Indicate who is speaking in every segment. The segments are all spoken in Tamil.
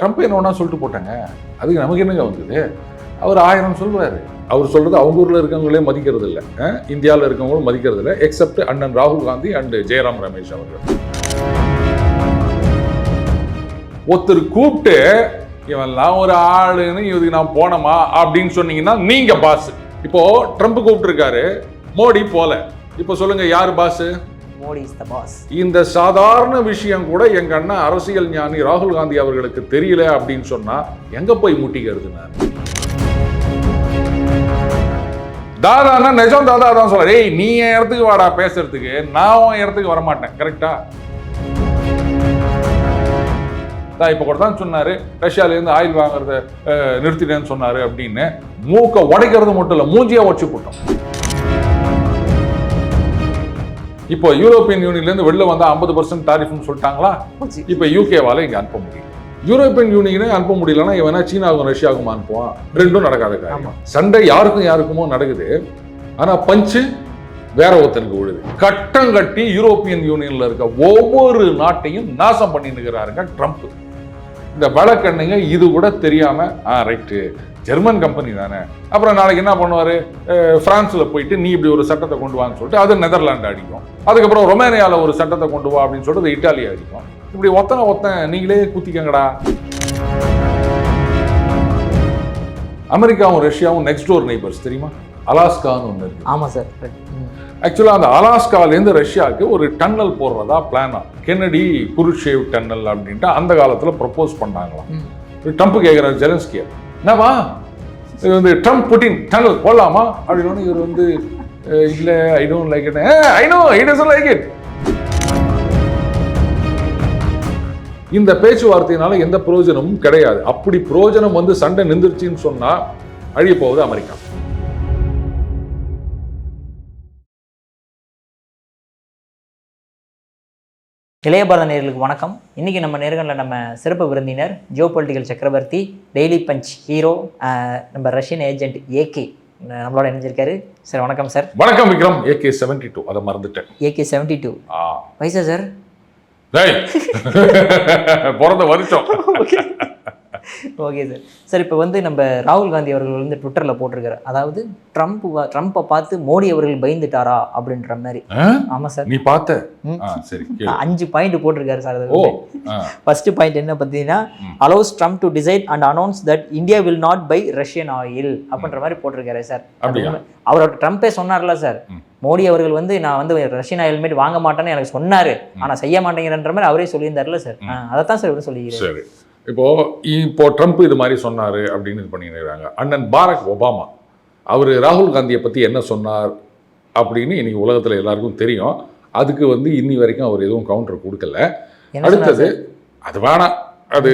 Speaker 1: ட்ரம்ப் என்ன ஒன்றா சொல்லிட்டு போட்டாங்க. அதுக்கு நமக்கு என்னங்க வந்தது? அவர் ஆயிரம் சொல்வாரு அவர் சொல்றது அவங்க ஊரில் இருக்கவங்களே மதிக்கிறது இல்லை இந்தியாவில் இருக்கவங்களும் மதிக்கிறது இல்லை எக்ஸப்ட் அண்ணன் ராகுல் காந்தி அண்ட் ஜெயராம் ரமேஷ் அவர்கள். ஒருத்தர் கூப்பிட்டு இவன்லாம் ஒரு ஆளுன்னு இதுக்கு நான் போனோமா? அப்படின்னு சொன்னீங்கன்னா நீங்க பாஸ் இப்போ ட்ரம்ப் கூப்பிட்டுருக்காரு மோடி போல. இப்போ சொல்லுங்க யார் boss
Speaker 2: Modi is the boss
Speaker 1: இந்த சாதாரண விஷயம் கூட எங்க அண்ணன் அரசியல் ஞானி ராகுல் காந்தி அவர்களுக்கு தெரியல அப்படின்னு சொன்னா எங்க போய் முட்டிக்கிறது நான் தாதானா நிஜம் தாதா தான் சொல்ற ஏய் நீ என் இடத்துக்கு வாடா பேசுறதுக்கு. நான் உன் இடத்துக்கு வர மாட்டேன் கரெக்டா தான் இப்போ கூட தான் சொன்னார். ரஷ்யாவிலேருந்து ஆயில் வாங்குறத நிறுத்திட்டேன்னு சொன்னார் அப்படின்னு. மூக்கை உடைக்கிறது மட்டும் இல்லை மூஞ்சியாக உடச்சு போட்டோம். இப்போ யூரோப்பியன் யூனியன்லேருந்து வெளில வந்தா ஐம்பது பர்சன்ட் டாரிஃப்னு சொல்லிட்டாங்களா? இப்போ யூகேவால இங்க அனுப்ப முடியும் யூரோப்பியன் யூனியனே அனுப்ப முடியலன்னா இவனா சீனாவுக்கும் ரஷ்யாவுக்கும் அனுப்புவான். ரெண்டும் நடக்காத காரியம். சண்டை யாருக்கும் யாருக்குமோ நடக்குது. ஆனா பஞ்சு வேற ஒருத்தனுக்கு விழுது. கட்டம் கட்டி யூரோப்பியன் யூனியன்ல இருக்க ஒவ்வொரு நாட்டையும் நாசம் பண்ணினுக்கிறாருங்க ட்ரம்ப் இந்த வழக்கண்ணுங்க இது கூட தெரியாம ஆ ரைட்டு ஜெர்மன் கம்பெனி தானே. அப்புறம் நாளைக்கு என்ன பண்ணுவாரு? அஹ், பிரான்ஸ்ல போயிட்டு நீ இப்படி ஒரு சட்டத்தை கொண்டு வான்னு சொல்லிட்டு அது நெதர்லாந்து அடிக்கும். அதுக்கப்புறம் ரொமேனியால ஒரு சட்டத்தை கொண்டு வா அப்படின்னு சொல்லிட்டு அது இட்டாலி அடிக்கும். இப்படி ஒத்தனை ஒத்தன் நீங்களே குத்திக்கங்கடா. அமெரிக்காவும் ரஷ்யாவும் நெக்ஸ்ட் டோர் நெய்பர்ஸ் தெரியுமா? அலாஸ்கான்னு ஒன்று இருக்கு.
Speaker 2: ஆமாம் சார்.
Speaker 1: ஆக்சுவலாக அந்த அலாஸ்காலேருந்து ரஷ்யாவுக்கு ஒரு டன்னல் போடுறதா பிளானா கென்னடி குருஷேவ் டன்னல் அப்படின்ட்டு அந்த காலத்தில் ப்ரப்போஸ் பண்ணாங்களாம். ட்ரம்ப் கேட்குறாரு ஜெலன்ஸ்கிய. என்னவா இது வந்து ட்ரம்ப் புட்டின் டன்னல் போடலாமா? அப்படின்னு இவர் வந்து இல்லை I don't like it I know I doesn't like it இந்த பேச்சுவார்த்தையினால எந்த பிரயோஜனமும் கிடையாது. அப்படி பிரயோஜனம் வந்து சண்டை நின்றுச்சுன்னு சொன்னால் அழிய போகுது அமெரிக்கா.
Speaker 2: இளைய பாரத நேர்களுக்கு வணக்கம். இன்னைக்கு நம்ம நேர்களில் நம்ம சிறப்பு விருந்தினர் geopolitical Chakravarthy daily punch hero நம்ம ரஷ்யன் ஏஜென்ட் ஏகே நம்மளோட இணைஞ்சிருக்காரு. சார் வணக்கம் சார்.
Speaker 1: வணக்கம் விக்ரம். ஏகே செவன்டி டூ அதை மறந்துட்டேன்.
Speaker 2: ஏகே செவன்டி டூ வயசா சார்?
Speaker 1: பிறந்த வருஷம்.
Speaker 2: ஓகே சார் சார் இப்போ வந்து நம்ம ராகுல் காந்தி அவர்கள் வந்து ட்விட்டரில் போட்டிருக்காரு. அதாவது ட்ரம்ப் ட்ரம்ப்பை பார்த்து மோடி அவர்கள் பயந்துட்டாரா அப்படின்ற மாதிரி? ஆமாம் சார்
Speaker 1: நீ பார்த்த? சரி.
Speaker 2: அஞ்சு பாயிண்ட் போட்டிருக்காரு சார்
Speaker 1: ஓ
Speaker 2: அது
Speaker 1: ஆ,
Speaker 2: ஃபர்ஸ்ட் பாயிண்ட் என்ன பார்த்தீங்கன்னா allows Trump to decide and announce that India will not buy Russian oil அப்படின்ற மாதிரி போட்டிருக்காரு சார்
Speaker 1: அப்படியா?
Speaker 2: அவர் ட்ரம்ப்பே சொன்னார்ல சார். மோடி அவர்கள் வந்து நான் வந்து ரஷ்யன் ஆயில் மேட் வாங்க மாட்டேன்னு எனக்கு சொன்னாரு. ஆனா செய்ய மாட்டேங்கிறன்ற மாதிரி அவரே சொல்லியிருந்தாருல சார் அதைத்தான் சார் இவரு சொல்லிக்கிறாரு
Speaker 1: சரி இப்போ ட்ரம்ப் இது மாதிரி சொன்னாரு அப்படின்னு இது பண்ணிடுறாங்க அண்ணன் பாரக் ஒபாமா அவர் ராகுல் காந்தியை பத்தி என்ன சொன்னார் அப்படின்னு இன்னைக்கு உலகத்துல எல்லாருக்கும் தெரியும். அதுக்கு வந்து இன்னி வரைக்கும் அவர் எதுவும் கவுண்டர் கொடுக்கல. அடுத்தது அது வேணாம். அது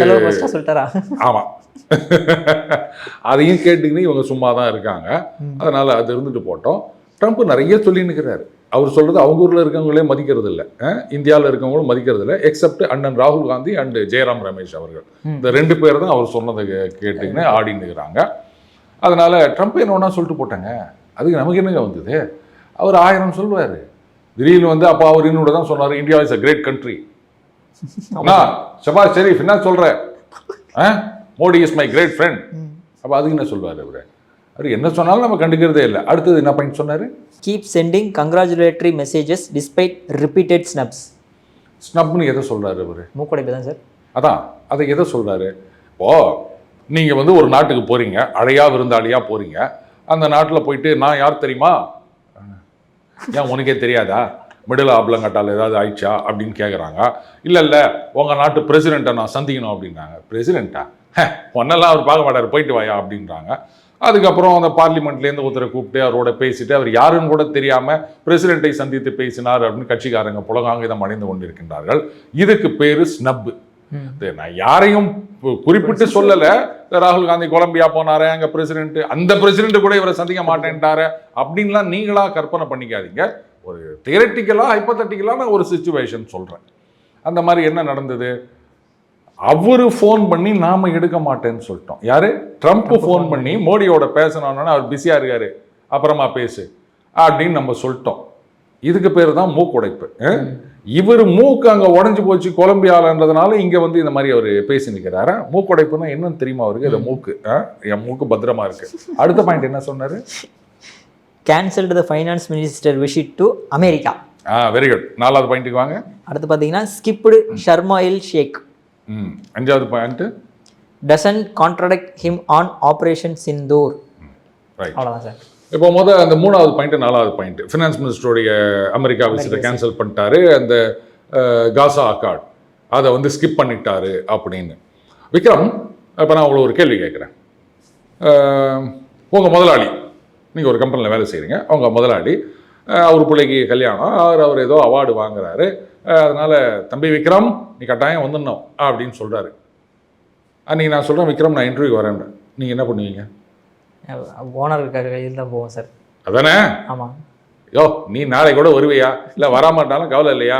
Speaker 1: ஆமாம் அதையும் கேட்டுக்கின்னு இவங்க சும்மா தான் இருக்காங்க. அதனால அது இருந்துட்டு போட்டோம். ட்ரம்ப் நிறைய சொல்லின்னுக்கிறாரு. அவர் சொல்றது அவங்க ஊர்ல இருக்கவங்களே மதிக்கிறது இல்லை. இந்தியாவில் இருக்கவங்களும் மதிக்கிறது இல்லை எக்ஸப்ட் அண்ணன் ராகுல் காந்தி அண்ட் ஜெயராம் ரமேஷ் அவர்கள். இந்த ரெண்டு பேர் தான் அவர் சொன்னதை கேட்டுக்கின்னு ஆடினுக்கிறாங்க அதனால ட்ரம்ப் என்ன ஒன்றா சொல்லிட்டு போட்டாங்க. அதுக்கு நமக்கு என்னங்க வந்தது? அவர் ஆயிரம் சொல்லுவார். திடீர்னு வந்து அப்போ அவர் இன்னொரு தான் சொன்னார் India is a great country Shehbaz Sharif என்ன சொல்ற? ஆ? Modi is my great friend அப்போ அதுக்கு என்ன சொல்வார் அவர்? அவர் என்ன சொன்னாலும் நம்ம கண்டுக்கிறதே இல்லை. அடுத்தது என்ன பாயிண்ட் சொன்னார்?
Speaker 2: Keep sending congratulatory messages despite repeated snubs
Speaker 1: ஸ்னப்னு எதை சொல்றாரு அவர்?
Speaker 2: மூக்கடைப்பு தான் சார்.
Speaker 1: அதான் அதை எதை சொல்றாரு? ஓ நீங்கள் வந்து ஒரு நாட்டுக்கு போறீங்க அழையா விருந்தாளியா போறீங்க. அந்த நாட்டில் போயிட்டு நான் யார் தெரியுமா? ஏன் உனக்கே தெரியாதா? மிடில் ஆப்லங்கட்டால் ஏதாவது ஆயிடுச்சா? அப்படின்னு கேட்குறாங்க இல்லை இல்லை உங்கள் நாட்டு பிரசிடெண்ட்டை நான் சந்திக்கணும் அப்படின்னாங்க பிரசிடெண்ட்டா ஒன்னெல்லாம் அவர் பார்க்க மாட்டார் போயிட்டு வாயா அப்படின்றாங்க. அதுக்கப்புறம் அந்த பார்லிமெண்ட்லேருந்து ஒருத்தரை கூப்பிட்டு அவரோட பேசிட்டு அவர் யாருன்னு கூட தெரியாமல் பிரசிடெண்ட்டை சந்தித்து பேசினார் அப்படின்னு கட்சிக்காரங்க புலகாங்கிதம் அடைந்து கொண்டிருக்கின்றார்கள். இதுக்கு பேரு ஸ்னப்பு. நான் யாரையும் குறிப்பிட்டு சொல்லல. ராகுல் காந்தி கொலம்பியா போனாரு அங்க பிரசிடென்ட் அந்த பிரசிடென்ட் கூட இவரை சந்திக்க மாட்டேன்ட்டாரு. அப்படின்லாம் நீங்களா கற்பனை பண்ணிக்காதீங்க. ஒரு தியரட்டிக்கலா ஹைப்பத்தட்டிக்கலான ஒரு சுச்சுவேஷன் சொல்றேன். அந்த மாதிரி என்ன நடந்தது? அவரு ஃபோன் பண்ணி நாம எடுக்க மாட்டேன்னு சொல்லிட்டோம். யாரு? ட்ரம்ப் ஃபோன் பண்ணி மோடியோட பேசணும்னா அவர் பிஸியா இருக்காரு. அப்புறமா பேசு. அப்படின்னு நம்ம சொல்லிட்டோம். இதுக்கு பேர் தான் மூக்குடைப்பு? இவர் மூக்கு அங்க உடைஞ்சு போச்சு கொலம்பியாலன்றதுனால இங்க வந்து இந்த மாதிரி அவர் பேசி நிற்கிறாரு மூக்குடைப்புன்னா என்னன்னு தெரியுமா அவருக்கு? இந்த மூக்கு? என் மூக்கு பத்திரமா இருக்கு. அடுத்த பாயிண்ட் என்ன சொன்னாரு?
Speaker 2: Cancelled the finance minister visit to America
Speaker 1: ah very good நாலாவது பாயிண்ட்டுக்கு வாங்க.
Speaker 2: அடுத்து பார்த்தீங்கன்னா ஸ்கிப்டு ஷர்மாயில் ஷேக்.
Speaker 1: அஞ்சாவது point
Speaker 2: doesn't contradict him on operation Sindoor
Speaker 1: right
Speaker 2: அவ்வளோதான் சார்.
Speaker 1: இப்போ முத அந்த மூணாவது பாயிண்ட் நாலாவது பாயிண்ட் ஃபினான்ஸ் மினிஸ்டருடைய அமெரிக்கா விசிட்டை கேன்சல் பண்ணிட்டாரு. அந்த காசா அக்கார்ட் அதை வந்து ஸ்கிப் பண்ணிட்டாரு அப்படின்னு. விக்ரம் இப்போ நான் உங்களை ஒரு கேள்வி கேட்குறேன். உங்கள் முதலாளி நீங்கள் ஒரு கம்பெனியில் வேலை செய்கிறீங்க அவங்க முதலாளி அவர் பிள்ளைக்கு கல்யாணம். அவர் அவர் ஏதோ அவார்டு வாங்குறாரு. அதனால தம்பி விக்ரம் நீ கட்டாயம் வந்துடணும் அப்படின்னு சொல்கிறாரு அன்றைக்கி நான் சொல்கிறேன் விக்ரம் நான் இன்டர்வியூ வரேன் நீங்கள் என்ன பண்ணுவீங்க?
Speaker 2: ஓனருக்காக கையில் தான் போவோம் சார்
Speaker 1: அதானே?
Speaker 2: ஆமாம்
Speaker 1: யோ நீ நாளைக்கு கூட வருவியா? இல்லை வராமாட்டாலும் கவலை இல்லையா?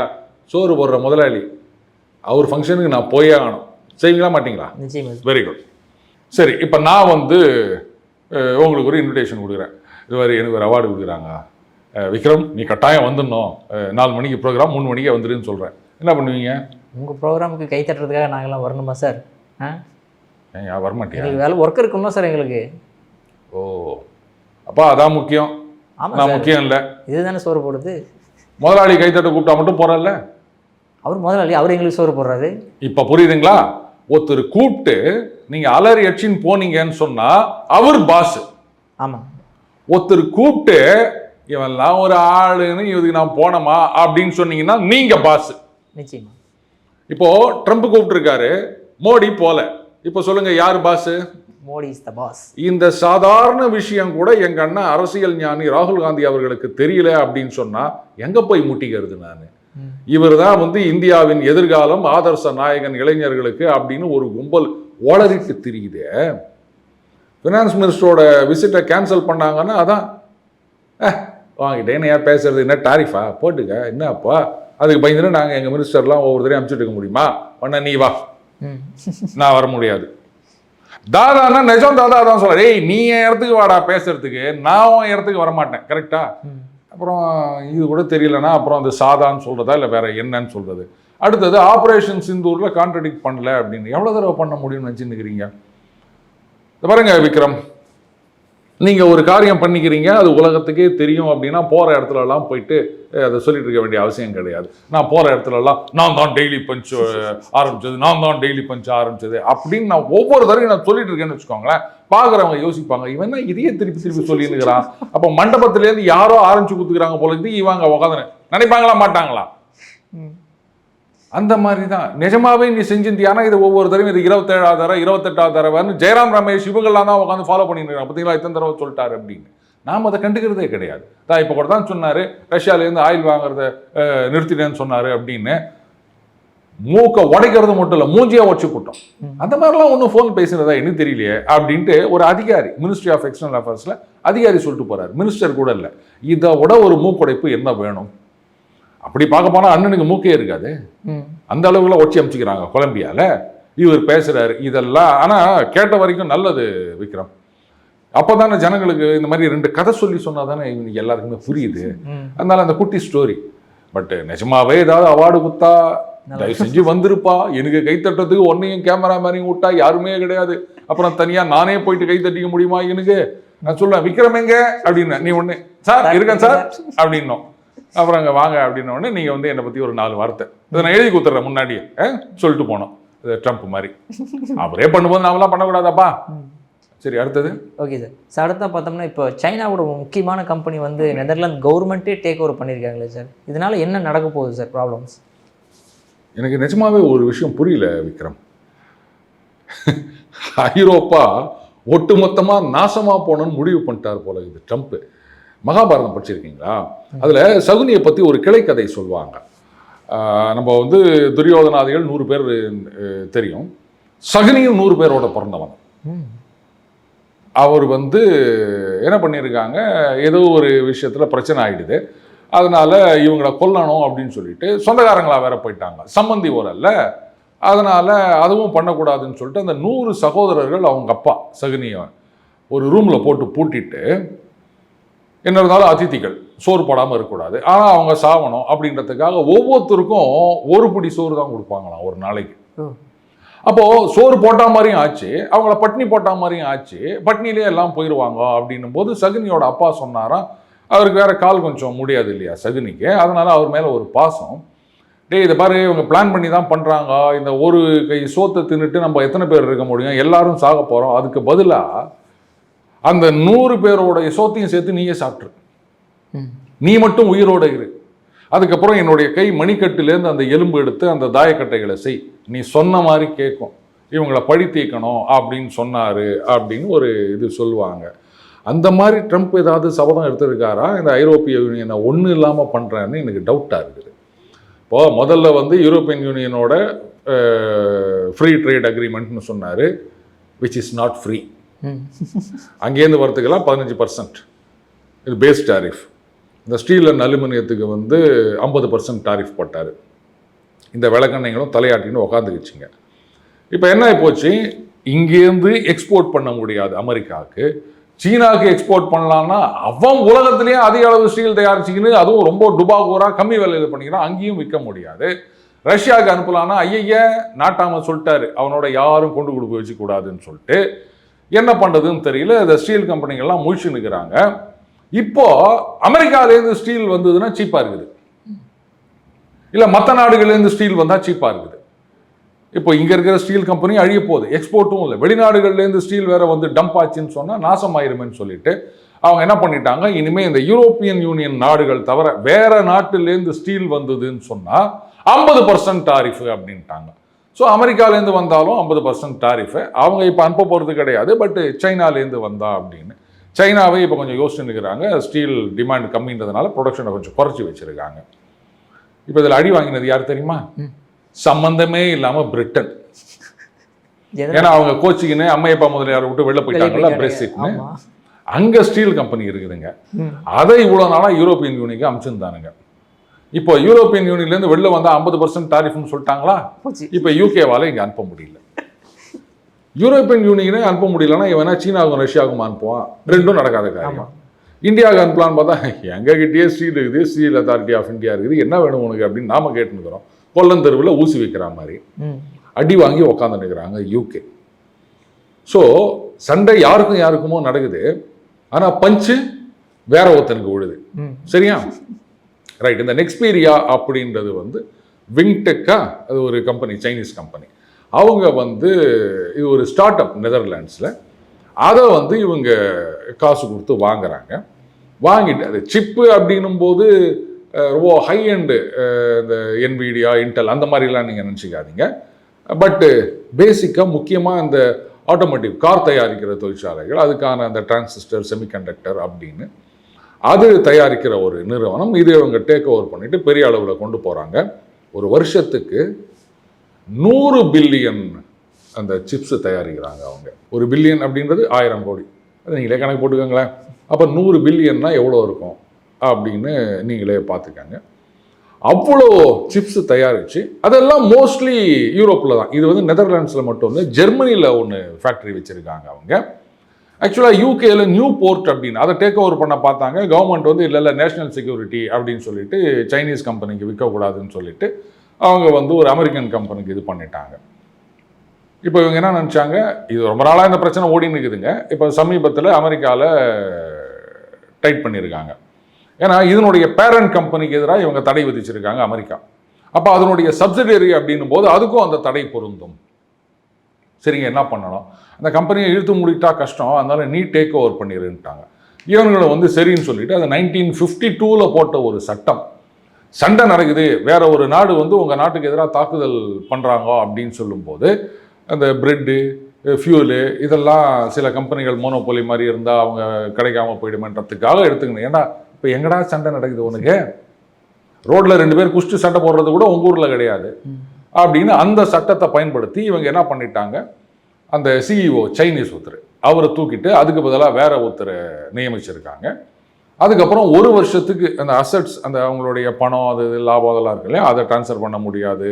Speaker 1: சோறு போடுற முதலாளி. அவர் ஃபங்க்ஷனுக்கு நான் போயே ஆகணும். செய்வீங்களா மாட்டீங்களா? வெரி குட் சரி இப்போ நான் வந்து உங்களுக்கு ஒரு இன்விடேஷன் கொடுக்குறேன். இது மாதிரி எனக்கு ஒரு அவார்டு கொடுக்குறாங்க. விக்ரம் நீ கட்டாயம் வந்துடணும். நாலு மணிக்கு ப்ரோக்ராம் மூணு மணிக்கே வந்துருன்னு சொல்கிறேன் என்ன பண்ணுவீங்க?
Speaker 2: உங்கள் ப்ரோக்ராமுக்கு கை தட்டுறதுக்காக நாங்கள்லாம் வரணுமா சார் ஆ?
Speaker 1: வரமாட்டியா?
Speaker 2: எங்களுக்கு வேலை ஒர்க் இருக்குமா சார் எங்களுக்கு.
Speaker 1: ஓ அப்பா அதான் முக்கியம்.
Speaker 2: ஆமாம்
Speaker 1: முக்கியம் இல்லை.
Speaker 2: இதுதானே சோறு போடுது.
Speaker 1: முதலாளி கைத்தட்ட கூப்பிட்டா மட்டும் போகிறல்ல
Speaker 2: அவர் முதலாளி அவர் எங்களுக்கு சோறு போடுறாரு.
Speaker 1: இப்ப புரியுதுங்களா? ஒருத்தர் கூப்பிட்டு நீங்க அலறி அடிச்சின்னு போனீங்கன்னு சொன்னா அவர் பாஸ்
Speaker 2: ஆமாம்
Speaker 1: ஒருத்தர் கூப்பிட்டு இவன்லாம் ஒரு ஆளுன்னு இதுக்கு நான் போனோமா அப்படின்னு சொன்னீங்கன்னா நீங்க பாஸ்
Speaker 2: நிச்சயமா.
Speaker 1: இப்போ ட்ரம்ப் கூப்பிட்டுருக்காரு மோடி போல. இப்போ சொல்லுங்க யார் boss
Speaker 2: Modi is the boss
Speaker 1: இந்த சாதாரண விஷயம் கூட எங்க அண்ணன் அரசியல் ஞானி ராகுல் காந்தி அவர்களுக்கு தெரியல அப்படின்னு சொன்னா எங்க போய் முட்டிக்கிறது நான்? இவர் தான் வந்து இந்தியாவின் எதிர்காலம் ஆதர்ச நாயகன் இளைஞர்களுக்கு அப்படின்னு ஒரு கும்பல் ஓளறிட்டு திரியுதே. ஃபினான்ஸ் மினிஸ்டரோட விசிட்டை கேன்சல் பண்ணாங்கன்னா அதான். வாங்கிட்டே என்ன யார் பேசுறது? என்ன டாரிஃபா? போட்டுக்க. என்னப்பா அதுக்கு பயந்துட்டு நாங்கள் எங்கள் மினிஸ்டர்லாம் ஒவ்வொரு தடையும் அனுப்பிச்சுட்டு இருக்க முடியுமா? பண்ண நீ வா. நான் வர முடியாது. தாதான்னா நிஜம் தாதா தான் சொல்ற ஏய் நீ என் இடத்துக்கு வாடா பேசுறதுக்கு. நான் உன் இடத்துக்கு வரமாட்டேன். கரெக்டா அப்புறம் இது கூட தெரியலனா அப்புறம் அந்த சாதான்னு சொல்றதா இல்லை வேற என்னன்னு சொல்றது? அடுத்தது ஆபரேஷன் சிந்தூர்ல கான்ட்ரடிக்ட் பண்ணல அப்படின்னு. எவ்வளவு தடவை பண்ண முடியும்னு நினைச்சுன்னுக்கிறீங்க இத பாருங்க விக்ரம். நீங்க ஒரு காரியம் பண்ணிக்கிறீங்க அது உலகத்துக்கே தெரியும் அப்படின்னா போற இடத்துல எல்லாம் போயிட்டு அதை சொல்லிட்டு இருக்க வேண்டிய அவசியம் கிடையாது. நான் போற இடத்துல எல்லாம் நான் தான் டெய்லி பஞ்ச் ஆரம்பிச்சது நான் தான் டெய்லி பஞ்ச் ஆரம்பிச்சது அப்படின்னு நான் ஒவ்வொரு தடவையும் நான் சொல்லிட்டு இருக்கேன்னு வச்சுக்கோங்களேன். பாக்குறவங்க யோசிப்பாங்க இவன் என்ன இதையே திருப்பி திருப்பி சொல்லிட்டு இருக்கிறான் அப்ப மண்டபத்துல இருந்து யாரோ ஆரம்பிச்சு கொடுத்துக்கிறாங்க போல இருந்து இவங்க உட்காந்து நினைப்பாங்களா மாட்டாங்களா? அந்த மாதிரி தான் நிஜமாவே நீ செஞ்சிருந்தியானா இது ஒவ்வொரு தடவையும் இது இருபத்தேழாவது தடவை இருபத்தெட்டாவது தடவைன்னு ஜெயராம் ரமேஷ் இவங்கெல்லாம் தான் உட்காந்து ஃபாலோ பண்ணிட்டு இருக்காங்க. பார்த்தீங்களா இத்தனை தடவை சொல்லிட்டாரு அப்படின்னு. நாம் அதை கண்டுக்கிறதே கிடையாது. தான் இப்போ கூட தான் சொன்னார் ரஷ்யாவிலேருந்து ஆயில் வாங்குறத நிறுத்திட்டேன்னு சொன்னார் அப்படின்னு. மூக்கை உடைக்கிறது மட்டும் இல்லை மூஞ்சியா உடச்சு போட்டோம். அந்த மாதிரிலாம் ஒன்றும் ஃபோன் பேசுனதா எனக்கு தெரியலையே அப்படின்ட்டு ஒரு அதிகாரி மினிஸ்ட்ரி ஆஃப் எக்ஸ்டர்னல் அஃபேர்ஸில் அதிகாரி சொல்லிட்டு போறாரு. மினிஸ்டர் கூட இல்லை. இதை விட ஒரு மூக்குடைப்பு என்ன வேணும்? அப்படி பார்க்க போனால் அண்ணனுக்கு மூக்கே இருக்காது. அந்த அளவுக்குலாம் ஒச்சி அமைச்சிக்கிறாங்க கொலம்பியால. இவர் பேசுறாரு இதெல்லாம். ஆனா கேட்ட வரைக்கும் நல்லது விக்ரம். அப்பதானே ஜனங்களுக்கு இந்த மாதிரி ரெண்டு கதை சொல்லி சொன்னா தானே இவனுக்கு எல்லாருக்குமே புரியுது. அதனால அந்த குட்டி ஸ்டோரி பட் நிஜமாவே ஏதாவது அவார்டு குத்தா தயவு செஞ்சு வந்திருப்பா. எனக்கு கை தட்டுறதுக்கு ஒன்னையும் கேமரா மேனையும் விட்டா யாருமே கிடையாது. அப்புறம் தனியா நானே போயிட்டு கை தட்டிக்க முடியுமா எனக்கு? நான் சொல்லுவேன் விக்ரம் எங்க? அப்படின்னு. நீ ஒண்ணு சார் இருக்கேன் சார். அப்படின்னோம். அப்புறம் அங்கே வாங்க அப்படின்ன உடனே நீங்கள் வந்து என்னை பற்றி ஒரு நாலு வார்த்தை. இதை நான் எழுதி கொடுத்துட்றேன் முன்னாடியே? சொல்லிட்டு போனோம். இது ட்ரம்ப் மாதிரி. அவரே பண்ணும்போது நாமெல்லாம் பண்ணக்கூடாதாப்பா? சரி அடுத்தது?
Speaker 2: ஓகே சார் சார் அடுத்தா பார்த்தோம்னா இப்போ சைனாவோட முக்கியமான கம்பெனி வந்து நெதர்லாந்து கவர்மெண்ட்டே டேக் ஓவர் பண்ணியிருக்காங்களே சார் இதனால என்ன நடக்க போகுது சார் ப்ராப்ளம்ஸ்
Speaker 1: எனக்கு நிஜமாவே ஒரு விஷயம் புரியல விக்ரம். ஐரோப்பா ஒட்டுமொத்தமா நாசமா போகணும்னு முடிவு பண்ணிட்டார் போல இது ட்ரம்ப் மகாபாரதம் படிச்சிருக்கீங்களா? அதில் சகுனியை பற்றி ஒரு கிளைக்கதை சொல்லுவாங்க. நம்ம வந்து துரியோதனாதிகள் நூறு பேர் தெரியும். சகுனியும் நூறு பேரோட பிறந்தவன். அவர் வந்து என்ன பண்ணியிருக்காங்க ஏதோ ஒரு விஷயத்தில் பிரச்சனை ஆகிடுது அதனால் இவங்கள கொல்லணும் அப்படின்னு சொல்லிட்டு சொந்தக்காரங்களாக வேற போயிட்டாங்க. சம்மந்தி ஓரல்ல அதனால் அதுவும் பண்ணக்கூடாதுன்னு சொல்லிட்டு அந்த நூறு சகோதரர்கள் அவங்க அப்பா சகுனியை ஒரு ரூமில் போட்டு பூட்டிட்டு என்ன இருந்தாலும் அதிதிகள் சோறு போடாமல் இருக்கக்கூடாது. ஆனால் அவங்க சாவணும் அப்படின்றதுக்காக ஒவ்வொருத்தருக்கும் ஒரு பிடி சோறு தான் கொடுப்பாங்களாம் ஒரு நாளைக்கு.
Speaker 2: ஓ.
Speaker 1: அப்போ சோறு போட்டா மாதிரியும் ஆச்சு அவங்கள பட்னி போட்டா மாதிரியும் ஆச்சு பட்னிலே எல்லாம் போயிடுவாங்க அப்படின்னும் போது சகுனியோட அப்பா சொன்னாராம் அவருக்கு வேற கால் கொஞ்சம் முடியாது இல்லையா சகுனிக்கு அதனால அவர் மேல ஒரு பாசம். டேய் இதை பாரு இவங்க பிளான் பண்ணி தான் பண்றாங்க இந்த ஒரு கை சோத்தை தின்னுட்டு நம்ம எத்தனை பேர் இருக்க முடியும் எல்லாரும் சாக போறோம் அதுக்கு பதிலா அந்த நூறு பேரோட சோத்தையும் சேர்த்து நீயே சாப்பிட்ரு. நீ மட்டும் உயிரோட இரு. அதுக்கப்புறம் என்னுடைய கை மணிக்கட்டுலேருந்து அந்த எலும்பு எடுத்து அந்த தாயக்கட்டைகளை செய். நீ சொன்ன மாதிரி கேட்கும் இவங்கள பழி தீர்க்கணும் அப்படின்னு சொன்னாரு அப்படின்னு ஒரு இது சொல்லுவாங்க. அந்த மாதிரி ட்ரம்ப் ஏதாவது சபதம் எடுத்திருக்காரா? இந்த ஐரோப்பிய யூனியனை ஒன்றும் இல்லாமல் பண்ணுறேன்னு எனக்கு டவுட்டாக இருக்குது. இப்போ முதல்ல வந்து யூரோப்பியன் யூனியனோட ஃப்ரீ ட்ரேட் அக்ரிமெண்ட்னு சொன்னார் விச் இஸ் நாட் ஃப்ரீ அங்கேருந்து வரத்துக்கெல்லாம் பதினஞ்சு பர்சன்ட் இது பேஸ் டாரிஃப் இந்த ஸ்டீல் அண்ட் அலுமினியத்துக்கு வந்து ஐம்பது பர்சன்ட் டாரிஃப் போட்டார். இந்த விளக்கெண்ணெய்களும் தலையாட்டின்னு உக்காந்துக்கிச்சிங்க இப்போ என்ன போச்சு? இங்கேருந்து எக்ஸ்போர்ட் பண்ண முடியாது அமெரிக்காவுக்கு. சீனாவுக்கு எக்ஸ்போர்ட் பண்ணலான்னா அவன் உலகத்திலேயே அதிக அளவு ஸ்டீல் தயாரிச்சிக்கின்னு அதுவும் ரொம்ப டுபாகூராக கம்மி விலையில் பண்ணிக்கிறான் அங்கேயும் விற்க முடியாது. ரஷ்யாவுக்கு அனுப்பலான்னா ஐயைய நாட்டாம சொல்லிட்டாரு. அவனோட யாரும் கொண்டு கொடுக்க வச்சுக்கூடாதுன்னு சொல்லிட்டு என்ன பண்ணுறதுன்னு தெரியல. இந்த ஸ்டீல் கம்பெனிகள்லாம் முழிச்சு நிற்கிறாங்க இப்போ அமெரிக்காலேருந்து ஸ்டீல் வந்ததுன்னா சீப்பாக இருக்குது. இல்லை மற்ற நாடுகள்லேருந்து ஸ்டீல் வந்தால் சீப்பாக இருக்குது. இப்போ இங்கே இருக்கிற ஸ்டீல் கம்பெனி அழிய போகுது. எக்ஸ்போர்ட்டும் இல்லை. வெளிநாடுகள்லேருந்து ஸ்டீல் வேற வந்து டம்ப் ஆச்சுன்னு சொன்னால் நாசமாயிருமேன்னு சொல்லிட்டு அவங்க என்ன பண்ணிட்டாங்க? இனிமேல் இந்த யூரோப்பியன் யூனியன் நாடுகள் தவிர வேற நாட்டிலேருந்து ஸ்டீல் வந்ததுன்னு சொன்னால் ஐம்பது பர்சன்ட் டாரிஃபு அப்படின்ட்டாங்க. ஸோ அமெரிக்காலேருந்து வந்தாலும் ஐம்பது பர்சன்ட் டாரிஃபு அவங்க இப்போ அனுப்ப போகிறது கிடையாது பட் சைனாலேருந்து வந்தா அப்படின்னு. சைனாவே இப்போ கொஞ்சம் யோசிச்சு நிற்கிறாங்க ஸ்டீல் டிமாண்ட் கம்மின்றதுனால ப்ரொடக்ஷனை கொஞ்சம் குறைச்சி வச்சிருக்காங்க. இப்போ இதில் அடி வாங்கினது யார் தெரியுமா? சம்பந்தமே இல்லாமல் பிரிட்டன்? ஏன்னா அவங்க கோச்சிக்கின்னு அம்மையப்பா முதலியாரை விட்டு வெளில போயிட்டாங்கல்ல பிரெக்சிட்னு. அங்க ஸ்டீல் கம்பெனி இருக்குதுங்க. அதை இவ்வளவு நாளா யூரோப்பியன் யூனியனுக்கு அமைச்சிருந்தானுங்க. இப்போ யூரோப்பியன் யூனியன்ல இருந்து வெளில வந்தா ஐம்பது பர்சன்ட் டாரிஃப்னு சொல்லிட்டாங்களா? இப்போ யூகேவால இங்க அனுப்ப முடியல. யூரோப்பியன் யூனியனே அனுப்ப முடியலன்னா இவனா சீனாவுக்கும் ரஷ்யாவுக்கும் அனுப்புவான். ரெண்டும் நடக்காத காரியம். இந்தியாவுக்கு அனுப்பலான்னு பார்த்தா எங்க கிட்டயே ஸ்டீல் இருக்குது ஸ்டீல் அத்தாரிட்டி ஆஃப் இந்தியா இருக்குது. என்ன வேணும் உனக்கு அப்படின்னு நாம கேட்டுருக்கிறோம் கொல்லந்தெருவில் ஊசி வைக்கிற மாதிரி. அடி வாங்கி உக்காந்து நிற்கிறாங்க யூகே ஸோ சண்டை யாருக்கும் யாருக்குமோ நடக்குது. ஆனால் பஞ்சு வேற ஒருத்தனுக்கு விழுது. சரியா? ரைட் இந்த நெக்ஸ்பீரியா அப்படின்றது வந்து விங்டெக்கா அது ஒரு கம்பெனி சைனீஸ் கம்பெனி அவங்க வந்து இது ஒரு ஸ்டார்ட் அப் நெதர்லாண்ட்ஸில் அதை வந்து இவங்க காசு கொடுத்து வாங்குறாங்க. வாங்கிட்டு அது சிப்பு அப்படின்னும் போது ரொம்ப ஹை எண்டு இந்த என்விடியா இன்டெல் அந்த மாதிரிலாம் நீங்கள் நினச்சிக்காதீங்க. பட்டு பேசிக்காக முக்கியமாக இந்த ஆட்டோமேட்டிக் கார் தயாரிக்கிற தொழிற்சாலைகள் அதுக்கான அந்த டிரான்சிஸ்டர் செமிகண்டக்டர் அப்படின்னு அது தயாரிக்கிற ஒரு நிறுவனம் இது இவங்க டேக் ஓவர் பண்ணிட்டு பெரிய அளவில் கொண்டு போகிறாங்க ஒரு வருஷத்துக்கு நூறு பில்லியன் அந்த சிப்ஸ் தயாரிக்கிறாங்க அவங்க. ஒரு பில்லியன் அப்படின்றது ஆயிரம் கோடி. அது நீங்களே கணக்கு போட்டுக்கோங்களேன். அப்போ நூறு பில்லியன்னா எவ்வளோ இருக்கும்? அப்படின்னு நீங்களே பார்த்துக்கங்க. அவ்வளோ சிப்ஸ் தயாரித்து அதெல்லாம் மோஸ்ட்லி யூரோப்பில் தான். இது வந்து நெதர்லாண்ட்ஸில் மட்டும் வந்து ஜெர்மனியில் ஒன்று ஃபேக்ட்ரி வச்சுருக்காங்க அவங்க. ஆக்சுவலாக யூகேல நியூ போர்ட் அப்படின்னு அதை டேக் ஓவர் பண்ண பார்த்தாங்க. கவர்மெண்ட் வந்து இல்லை இல்லை நேஷனல் செக்யூரிட்டி அப்படின்னு சொல்லிட்டு சைனீஸ் கம்பெனிக்கு விற்கக்கூடாதுன்னு சொல்லிட்டு அவங்க வந்து ஒரு அமெரிக்கன் கம்பெனிக்கு இது பண்ணிட்டாங்க. இப்போ இவங்க என்ன நினச்சாங்க? இது ரொம்ப நாளாக இந்த பிரச்சனை ஓடின்னு இருக்குதுங்க இப்போ சமீபத்தில் அமெரிக்காவில் டைட் பண்ணியிருக்காங்க ஏன்னா இதனுடைய பேரண்ட் கம்பெனிக்கு எதிராக இவங்க தடை விதிச்சிருக்காங்க அமெரிக்கா. அப்போ அதனுடைய சப்சிடரி அப்படின்னும் போது அதுக்கும் அந்த தடை பொருந்தும். சரிங்க என்ன பண்ணணும்? அந்த கம்பெனியை இழுத்து முடிட்டா கஷ்டம் அதனால நீ டேக் ஓவர் பண்ணிடுன்ட்டாங்க இவங்களை வந்து சரின்னு சொல்லிட்டு அது நைன்டீன் ஃபிஃப்டி டூவில் போட்ட ஒரு சட்டம் சண்டை நடக்குது வேற ஒரு நாடு வந்து உங்கள் நாட்டுக்கு எதிராக தாக்குதல் பண்ணுறாங்க அப்படின்னு சொல்லும்போது அந்த பிரெட்டு ஃபியூலு இதெல்லாம் சில கம்பெனிகள் மோனோபோலி மாதிரி இருந்தால் அவங்க கிடைக்காம போயிடுமன்றதுக்காக எடுத்துக்கணும். ஏன்னா இப்போ எங்கடா சண்டை நடக்குது உனக்கு? ரோட்டில் ரெண்டு பேர் குஷ்டு சண்டை போடுறது கூட உங்கள் ஊரில் கிடையாது. அப்படின்னு அந்த சட்டத்தை பயன்படுத்தி இவங்க என்ன பண்ணிட்டாங்க? அந்த சிஇஓ சைனீஸ் ஒருத்தர் அவரை தூக்கிட்டு அதுக்கு பதிலாக வேற ஒருத்தரை நியமிச்சிருக்காங்க. அதுக்கப்புறம் ஒரு வருஷத்துக்கு அந்த அசட்ஸ் அந்த அவங்களுடைய பணம் அது இது லாபம் அதெல்லாம் இருக்கு இல்லையா? அதை ட்ரான்ஸ்ஃபர் பண்ண முடியாது.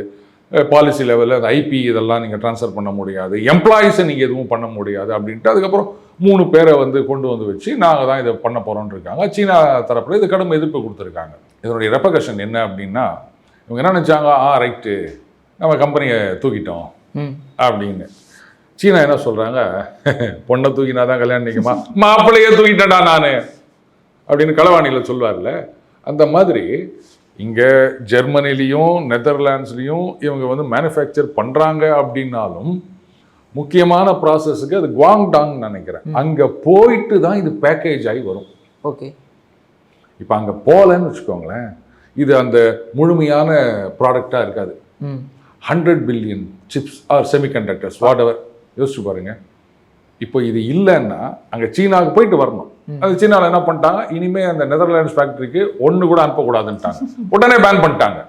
Speaker 1: பாலிசி லெவலில் அந்த ஐபி இதெல்லாம் நீங்கள் ட்ரான்ஸ்ஃபர் பண்ண முடியாது. எம்ப்ளாயீஸை நீங்கள் எதுவும் பண்ண முடியாது அப்படின்ட்டு அதுக்கப்புறம் மூணு பேரை வந்து கொண்டு வந்து வச்சு நாங்கள் தான் இதை பண்ண போகிறோம்னு இருக்காங்க. சீனா தரப்பில் இது கடும் எதிர்ப்பு கொடுத்துருக்காங்க. இதனுடைய ரெப்பகஷன் என்ன அப்படின்னா இவங்க என்ன நினச்சாங்க? ஆ ரைட்டு நம்ம கம்பெனியை தூக்கிட்டோம் அப்படின்னு. சீனா என்ன சொல்கிறாங்க பொண்ணை தூக்கினா தான் கல்யாணம் நிற்குமா மாப்பிள்ளையே தூக்கிட்டேன்டா நான். அப்படின்னு களவாணியில் சொல்வார்ல. அந்த மாதிரி இங்கே ஜெர்மனிலையும் நெதர்லாண்ட்ஸ்லேயும் இவங்க வந்து மேனுஃபேக்சர் பண்ணுறாங்க அப்படின்னாலும் முக்கியமான ப்ராசஸுக்கு அது குவாங்டாங் நினைக்கிறேன். அங்கே போயிட்டு தான் இது பேக்கேஜ் ஆகி வரும்.
Speaker 2: ஓகே.
Speaker 1: இப்போ அங்கே போகலன்னு வச்சுக்கோங்களேன் இது அந்த முழுமையான ப்ராடக்டாக இருக்காது.
Speaker 2: ம்.
Speaker 1: Hundred billion chips or semiconductors whatever யோசிச்சு பாருங்க. இப்போ இது இல்லைன்னா அங்கே சீனாவுக்கு போயிட்டு வரணும். அது சீனாவில் என்ன பண்ணிட்டாங்க? இனிமே அந்த நெதர்லாண்ட்ஸ் ஃபேக்டரிக்கு ஒன்று கூட அனுப்பக்கூடாதுன்ட்டாங்க. உடனே பேன் பண்ணிட்டாங்க.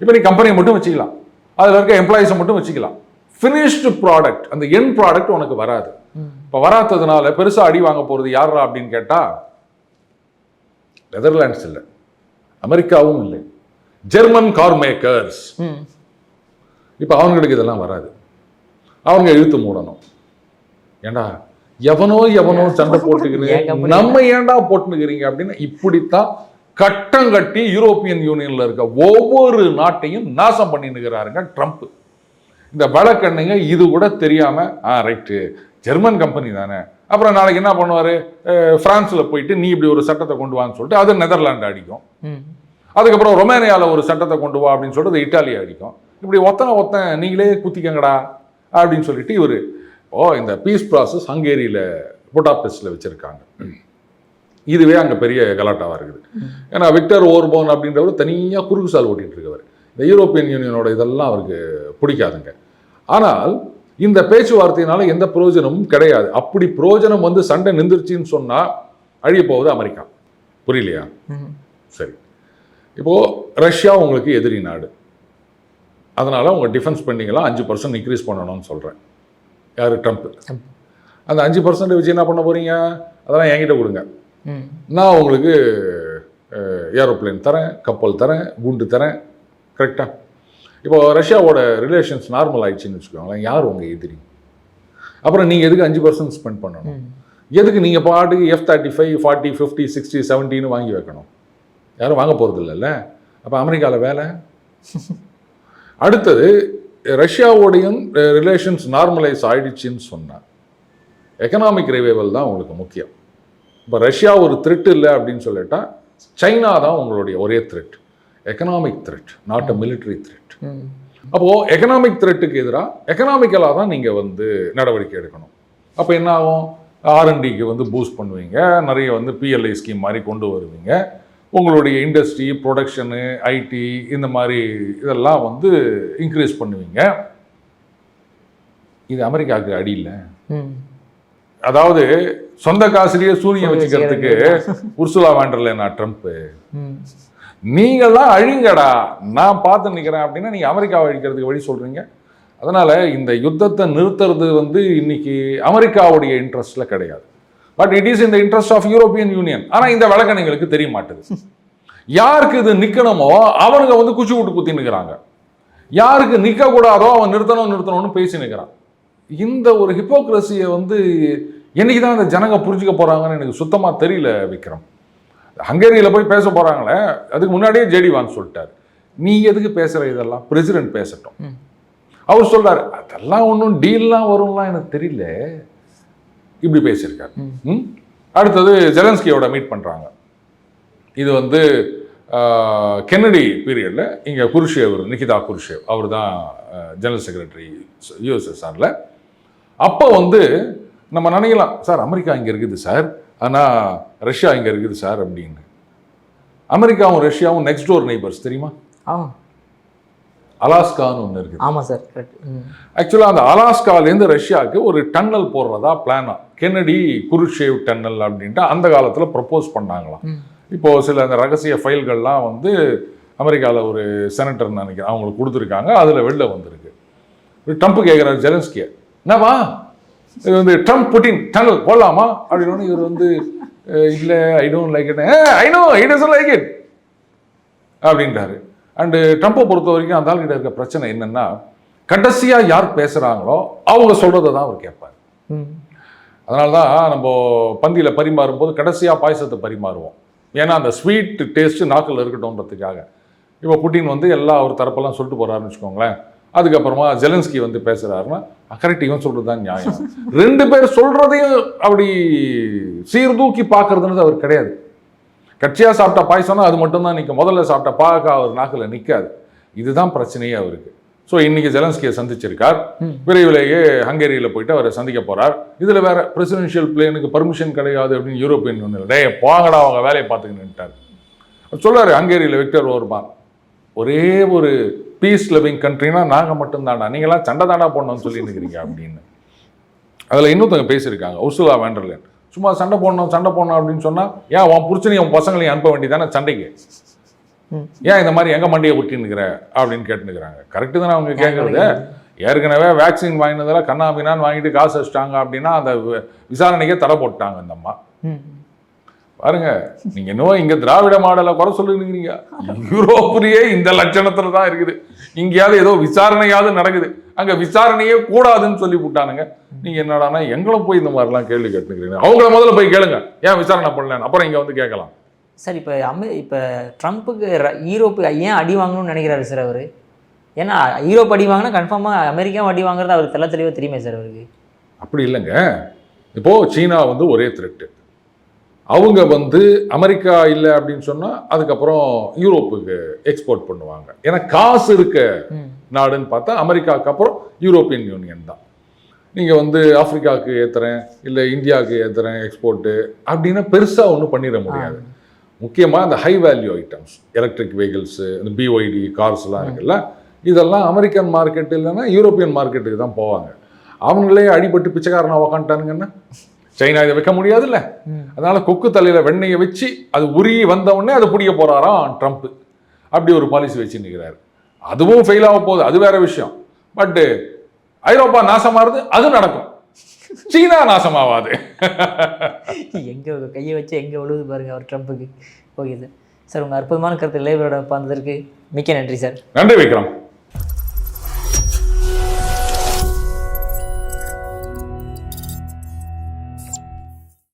Speaker 1: இப்போ நீ கம்பெனியை மட்டும் வச்சுக்கலாம். அதில் இருக்க எம்ப்ளாயிஸை மட்டும் வச்சுக்கலாம். ஃபினிஷ்டு ப்ராடக்ட் அந்த என் ப்ராடக்ட் உனக்கு வராது. இப்போ வராததுனால பெருசாக அடி வாங்க போகிறது யாரா அப்படின்னு கேட்டால் நெதர்லாண்ட்ஸ் இல்லை. அமெரிக்காவும் இல்லை. ஜெர்மன் கார் மேக்கர்ஸ் இப்போ அவங்களுக்கு இதெல்லாம் வராது. அவங்க இழுத்து மூடணும். ஏண்டா எவனோ எவனோ சண்டை போட்டுக்கிறீங்க நம்ம ஏன்டா போட்டுக்கிறீங்க அப்படின்னு இப்படித்தான் கட்டம் கட்டி யூரோப்பியன் யூனியன்ல இருக்க ஒவ்வொரு நாட்டையும் நாசம் பண்ணினுக்கிறாருங்க ட்ரம்ப். இந்த வழக்கண்ணுங்க இது கூட தெரியாம ஆ ரைட்டு ஜெர்மன் கம்பெனி தானே. அப்புறம் நாளைக்கு என்ன பண்ணுவாரு? பிரான்ஸ்ல போயிட்டு நீ இப்படி ஒரு சட்டத்தை கொண்டு வான்னு சொல்லிட்டு அது நெதர்லாந்து அடிக்கும். அதுக்கப்புறம் ரொமேனியாவில் ஒரு சட்டத்தை கொண்டு வா அப்படின்னு சொல்லிட்டு அது இட்டாலியா அடிக்கும். இப்படி ஒத்தனை ஒத்தன் நீங்களே குத்திக்கங்கடா அப்படின்னு சொல்லிட்டு இவர் ஓ இந்த பீஸ் ப்ராசஸ் ஹங்கேரியில் புட்டாபெஸ்டில் வச்சுருக்காங்க. இதுவே அங்கே பெரிய கலாட்டாவாக இருக்குது. ஏன்னா விக்டர் ஓர்போன் அப்படின்றவர் தனியாக குறுக்கு சால் ஓட்டிகிட்டு இருக்கவர். இந்த யூரோப்பியன் யூனியனோட இதெல்லாம் அவருக்கு பிடிக்காதுங்க. ஆனால் இந்த பேச்சுவார்த்தையினால எந்த பிரயோஜனமும் கிடையாது. அப்படி பிரயோஜனம் வந்து சண்டை நின்றுச்சுன்னு சொன்னால் அழிய போவது அமெரிக்கா. புரியலையா? சரி. இப்போது ரஷ்யா உங்களுக்கு எதிரி நாடு. அதனால் உங்கள் டிஃபென்ஸ் ஸ்பெண்டிங்கெல்லாம் அஞ்சு பர்சன்ட் இன்க்ரீஸ் பண்ணணும்னு சொல்கிறேன் யார்? ட்ரம்ப். அந்த அஞ்சு பர்சன்ட் வச்சு என்ன பண்ண போகிறீங்க அதெல்லாம் என்கிட்ட கொடுங்க. நான் உங்களுக்கு ஏரோப்ளேன் தரேன் கப்பல் தரேன் குண்டு தரேன். கரெக்டாக இப்போ ரஷ்யாவோட ரிலேஷன்ஸ் நார்மல் ஆயிடுச்சுன்னு வச்சுக்கோங்களேன். யார் உங்கள் எதிரி? அப்புறம் நீங்கள் எதுக்கு அஞ்சு பர்சன்ட் ஸ்பெண்ட் பண்ணணும்? எதுக்கு நீங்கள் பாட்டுக்கு F thirty five forty fifty sixty செவன்ட்டின்னு வாங்கி வைக்கணும்? யாரும் வாங்க போகிறது இல்லைல்ல அப்போ அமெரிக்காவில் வேலை? அடுத்தது ரஷ்யாவோடையும் ரிலேஷன்ஸ் நார்மலைஸ் ஆயிடுச்சுன்னு சொன்னால் எக்கனாமிக் ரிவைவல் தான் உங்களுக்கு முக்கியம். இப்போ ரஷ்யா ஒரு த்ரெட் இல்லை அப்படின்னு சொல்லிட்டா சைனா தான் உங்களுடைய ஒரே threat economic threat not a military threat அப்போது எக்கனாமிக் த்ரெட்டுக்கு எதிராக எக்கனாமிக்கலாக தான் நீங்கள் வந்து நடவடிக்கை எடுக்கணும். அப்போ என்ன ஆகும்? ஆர்என்டிக்கு வந்து பூஸ்ட் பண்ணுவீங்க. நிறைய வந்து பிஎல்ஐ ஸ்கீம் மாதிரி கொண்டு வருவீங்க. உங்களுடைய இண்டஸ்ட்ரி ப்ரொடக்ஷனு ஐடி இந்த மாதிரி இதெல்லாம் வந்து இன்க்ரீஸ் பண்ணுவீங்க. இது அமெரிக்காவுக்கு அடி இல்லை. அதாவது சொந்த காசுலயே சூரியன் வச்சுக்கிறதுக்கு உர்சுலா வேண்டர்லேனா ட்ரம்ப்பு. நீங்கள்லாம் அழிங்கடா. நான் பார்த்து நிற்கிறேன் அப்படின்னா நீங்கள் அமெரிக்காவை அழிக்கிறதுக்கு வழி சொல்கிறீங்க அதனால் இந்த யுத்தத்தை நிறுத்துறது வந்து இன்னைக்கு அமெரிக்காவுடைய இன்ட்ரெஸ்ட்டில் கிடையாது. பட் இட் இஸ் இந்த இன்ட்ரெஸ்ட் ஆஃப் யூரோப்பியன் யூனியன் ஆனால் இந்த விளக்கணைங்களுக்கு தெரிய மாட்டுது யாருக்கு இது நிற்கணுமோ அவனுங்க வந்து குச்சி விட்டு குத்தி நிற்கிறாங்க யாருக்கு நிற்கக்கூடாதோ அவன் நிறுத்தணும் நிறுத்தணும்னு பேசி நிற்கிறான் இந்த ஒரு ஹிப்போக்ரஸியை வந்து என்னைக்கு தான் இந்த ஜனங்க புரிஞ்சுக்க போகிறாங்கன்னு எனக்கு சுத்தமாக தெரியல விக்ரம். ஹங்கேரியில் போய் பேச போகிறாங்களே அதுக்கு முன்னாடியே ஜேடி வான் சொல்லிட்டார். நீ எதுக்கு பேசுகிற இதெல்லாம்? பிரசிடென்ட் பேசட்டும். அவர் சொல்றாரு அதெல்லாம் ஒன்றும் டீல்லாம் வரும்லாம் எனக்கு தெரியல. இப்படி பேசியிருக்காரு? அடுத்தது ஜெலன்ஸ்கியோட மீட் பண்ணுறாங்க இது வந்து கென்னடி பீரியடில் இங்கே குருஷேவர் நிகிதா குருஷேவ் அவர் தான் ஜெனரல் செக்ரட்டரி யூஎஸ்எஸ்ஆரில் அப்போ வந்து நம்ம நினைக்கலாம் சார் அமெரிக்கா இங்கே இருக்குது சார். ஆனால் ரஷ்யா இங்கே இருக்குது சார் அப்படின்னு. அமெரிக்காவும் ரஷ்யாவும் நெக்ஸ்ட் டோர் நெய்பர்ஸ் தெரியுமா?
Speaker 2: ஆ
Speaker 1: அலாஸ்கான்னு ஒன்று இருக்குது.
Speaker 2: ஆமாம் சார்
Speaker 1: ஆக்சுவலாக அந்த அலாஸ்காலேருந்து ரஷ்யாவுக்கு ஒரு டன்னல் போடுறதா பிளானா கென்னடி குருஷேவ் டன்னல் அப்படின்ட்டு அந்த காலத்தில் ப்ரப்போஸ் பண்ணாங்களாம்.
Speaker 2: ம்.
Speaker 1: இப்போ சில அந்த ரகசிய ஃபைல்கள்லாம் வந்து அமெரிக்காவில் ஒரு செனட்டர் நினைக்கிறேன் அவங்களுக்கு கொடுத்துருக்காங்க அதில் வெளில வந்திருக்கு. ட்ரம்ப் கேட்குறாரு ஜெலன்ஸ்கியை என்னவா இது வந்து ட்ரம்ப் புட்டின் டனல் போடலாமா? அப்படின்னு இவர் வந்து இல்லை I don't like it I know I don't like it அப்படின்றாரு. அண்டு ட்ரம்ப்பை பொறுத்த வரைக்கும் அந்த ஆள்கிட்ட இருக்க பிரச்சனை என்னன்னா கடைசியா யார் பேசுறாங்களோ அவங்க சொல்றதை தான் அவர் கேட்பார். அதனால தான் நம்ம பந்தியில் பரிமாறும் போது கடைசியாக பாயசத்தை பரிமாறுவோம். ஏன்னா அந்த ஸ்வீட் டேஸ்ட்டு நாக்கில் இருக்கட்டும்ன்றதுக்காக. இப்போ புட்டின் வந்து எல்லா அவர் தரப்பெல்லாம் சொல்லிட்டு போறாருன்னு வச்சுக்கோங்களேன். அதுக்கப்புறமா ஜெலன்ஸ்கி வந்து பேசுறாருன்னா கரெக்ட் இவன் சொல்றது தான் நியாயம். ரெண்டு பேர் சொல்றதையும் அப்படி சீர்தூக்கி பார்க்கறதுன்றது அவர் கிடையாது. கட்சியாக சாப்பிட்ட பாயசம்னா அது மட்டும்தான் நிற்கும் முதல்ல சாப்பிட்ட பாக அவர் நாக்கில் நிற்காது இதுதான் பிரச்சனையே அவருக்கு. ஸோ இன்னைக்கு ஜெலன்ஸ்கியை சந்திச்சிருக்கார். விரைவிலேயே ஹங்கேரியில் போயிட்டு அவரை சந்திக்க போறார். இதுல வேற பிரசிடென்ஷியல் பிளேனுக்கு பர்மிஷன் கிடையாது அப்படின்னு யூரோப்பியன் யூனியன் டே போங்கடா அவங்க வேலையை பார்த்துக்கிட்டார் சொல்றாரு ஹங்கேரியில் விக்டர் ஓர்பான் ஒரே ஒரு பீஸ் லிவிங் கண்ட்ரினா நாங்கள் மட்டும்தான்டா. நீங்களாம் சண்டை தாண்டா போடணும்னு சொல்லி நிற்கிறீங்க அப்படின்னு. அதில் இன்னொருத்தவங்க பேசியிருக்காங்க உர்சுலா வேண்டர்லேன் சும்மா சண்டை போடணும் சண்டை போடணும் அப்படின்னு சொன்னா ஏன் உன் புருஷனையும் உன் பசங்களையும் அனுப்ப வேண்டியதானே சண்டைக்கு. ஏன் இந்த மாதிரி எங்க மண்டியை ஒட்டின்னுக்கிற அப்படின்னு கேட்டுனுக்குறாங்க கரெக்டு தானே அவங்க கேட்கறது ஏற்கனவே வேக்சின் வாங்கினதெல்லாம் கண்ணாபின்னான்னு வாங்கிட்டு காசு வச்சிட்டாங்க அப்படின்னா அந்த விசாரணைக்கே தடை போட்டாங்க இந்த அம்மா. பாருங்க நீங்க இன்னும் இங்க திராவிட மாடலை குறை சொல்லுங்கிறீங்க யூரோப்லயே இந்த லட்சணத்துல தான் இருக்குது. இங்கேயாவது ஏதோ விசாரணையாவது நடக்குது. அங்க விசாரணையே கூடாதுன்னு சொல்லி விட்டானுங்க. நீங்க என்னடான்னா எங்களும் போய் இந்த மாதிரிலாம் கேள்வி கேட்டுக்கிறீங்க. அவங்கள முதல்ல போய் கேளுங்க. ஏன் விசாரணை பண்ணலன்னு? அப்புறம் இங்க வந்து கேட்கலாம்.
Speaker 2: சார் இப்போ அமெ இப்போ ட்ரம்ப்புக்கு ர- ஈரோப்பு ஏன் அடி வாங்கணும்னு நினைக்கிறாரு சார் அவர்? ஏன்னா ஈரோப் அடி வாங்கினா கன்ஃபார்மாக அமெரிக்காவும் அடி வாங்குறது அவருக்கு தெள்ள தெளிவாக தெரியுமே சார் அவருக்கு.
Speaker 1: அப்படி இல்லைங்க. இப்போ சீனா வந்து ஒரே த்ரெட்டு அவங்க வந்து அமெரிக்கா இல்லை அப்படின்னு சொன்னா அதுக்கப்புறம் யூரோப்புக்கு எக்ஸ்போர்ட் பண்ணுவாங்க. ஏன்னா காசு இருக்க நாடுன்னு பார்த்தா அமெரிக்காவுக்கு அப்புறம் யூரோப்பியன் யூனியன் தான். நீங்கள் வந்து ஆப்பிரிக்காவுக்கு ஏற்றுறேன் இல்லை இந்தியாவுக்கு ஏற்றுறேன் எக்ஸ்போர்ட்டு அப்படின்னா பெருசாக ஒன்றும் பண்ணிட முடியாது. முக்கியமாக இந்த high value items electric vehicles இந்த பிஒய்டி கார்ஸ்லாம் இருக்குல்ல இதெல்லாம் அமெரிக்கன் மார்க்கெட் இல்லைன்னா யூரோப்பியன் மார்க்கெட்டுக்கு தான் போவாங்க. அவங்களே அடிபட்டு பிச்சைக்காரனா உக்காந்துட்டானுங்கன்னா சைனா இதை வைக்க முடியாதுல்ல. அதனால கொக்கு தலையில வெண்ணெயை வச்சு அது உருகி வந்த உடனே அதை பிடிக்க போறாராம் ட்ரம்ப். அப்படி ஒரு பாலிசி வச்சு நிற்கிறாரு அதுவும் ஃபெயில் ஆக போகுது. அது வேற விஷயம். பட் ஐரோப்பா நாசமாறுது அது நடக்கும். சீனா நாசமாவாது.
Speaker 2: எங்கே கையை வச்சு எங்கே விழுது பாருங்க அவர் ட்ரம்ப்புக்கு. ஓகே சார் சார் உங்கள் அற்புதமான கருத்து லேபரோட பார்த்ததற்கு மிக்க நன்றி சார்.
Speaker 1: நன்றி விக்ரம்.